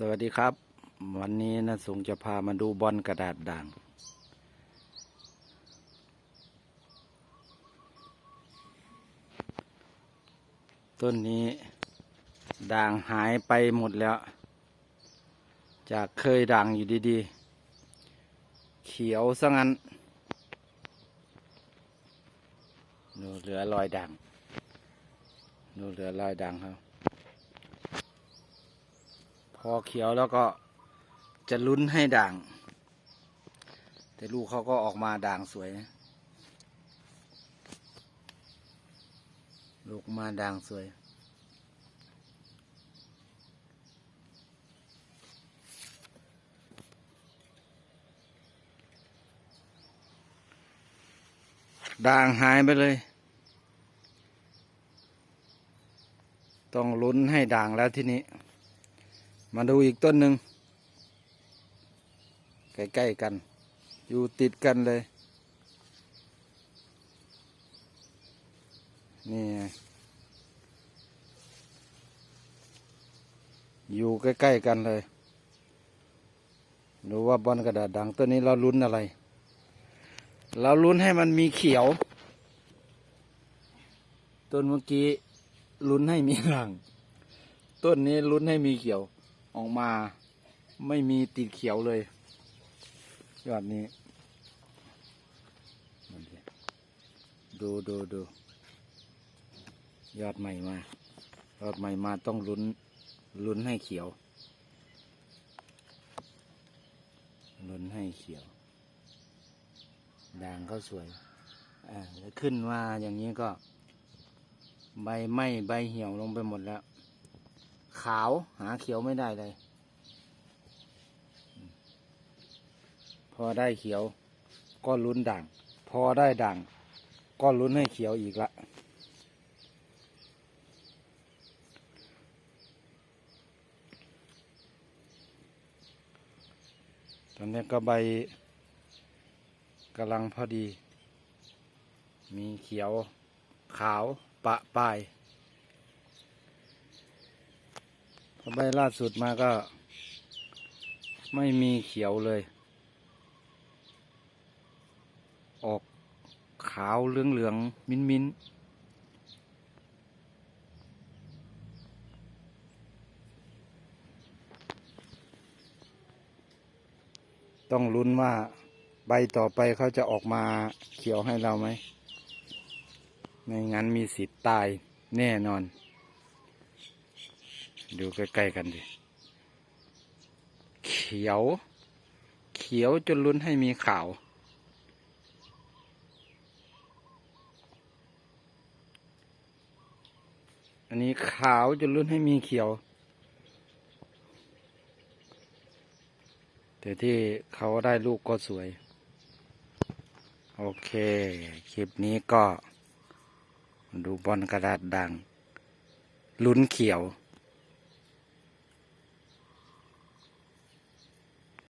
สวัสดีครับ วันนี้นะสงจะพามาดูบอลกระดาษด่าง ต้นนี้ด่างหายไปหมดแล้ว จากเคยด่างอยู่ดีๆ เขียวซะงั้นดูเหลือรอยด่างดูเหลือรอยด่างครับ อเขียวแล้วก็จะลุ้นให้ด่าง แต่ลูกเขาก็ออกมาด่างสวยนะลูกมาด่างสวย ด่างหายไปเลย ต้องลุ้นให้ด่างแล้วที่นี้ มาดูอีกต้นหนึ่งใกล้ๆกัน อยู่ติดกันเลย นี่อยู่ใกล้ๆกันเลยดูว่าบอลกระดาษดังต้นนี้เราลุ้นอะไร เราลุ้นให้มันมีเขียว ต้นเมื่อกี้ลุ้นให้มีหลัง ต้นนี้ลุ้นให้มีเขียว ออกมาไม่มีติดเขียวเลย ยอดนี้ ดูดูดูยอดใหม่มายอดใหม่มาต้องลุ้นลุ้นให้เขียวลุ้นให้เขียวด่างก็สวยอ่าแล้วขึ้นมาอย่างนี้ก็ ใบไหม้ใบเหี่ยวลงไปหมดแล้ว ขาวหาเขียวไม่ได้เลย พอได้เขียว ก็ลุ้นด่าง พอได้ด่าง ก็ลุ้นให้เขียวอีกละตอนนี้ก็ใบกำลังพอดี มีเขียวขาวปะปลาย พอ ใบล่าสุดมาก็ ไม่มีเขียวเลย ออกขาวเหลืองเหลืองๆมิ้นมิ้นต้องลุ้นว่าใบต่อไปเขาจะออกมาเขียวให้เราไหม ไม่งั้นมีสิทธิ์ตายแน่นอน ดูใกล้ๆกันดิ เขียว เขียวจนลุ้นให้มีขาว อันนี้ขาวจนลุ้นให้มีเขียว แต่ที่เขาได้ลูกก็สวย โอเค คลิปนี้ก็ดูบอลกระดาษดัง ลุ้นเขียว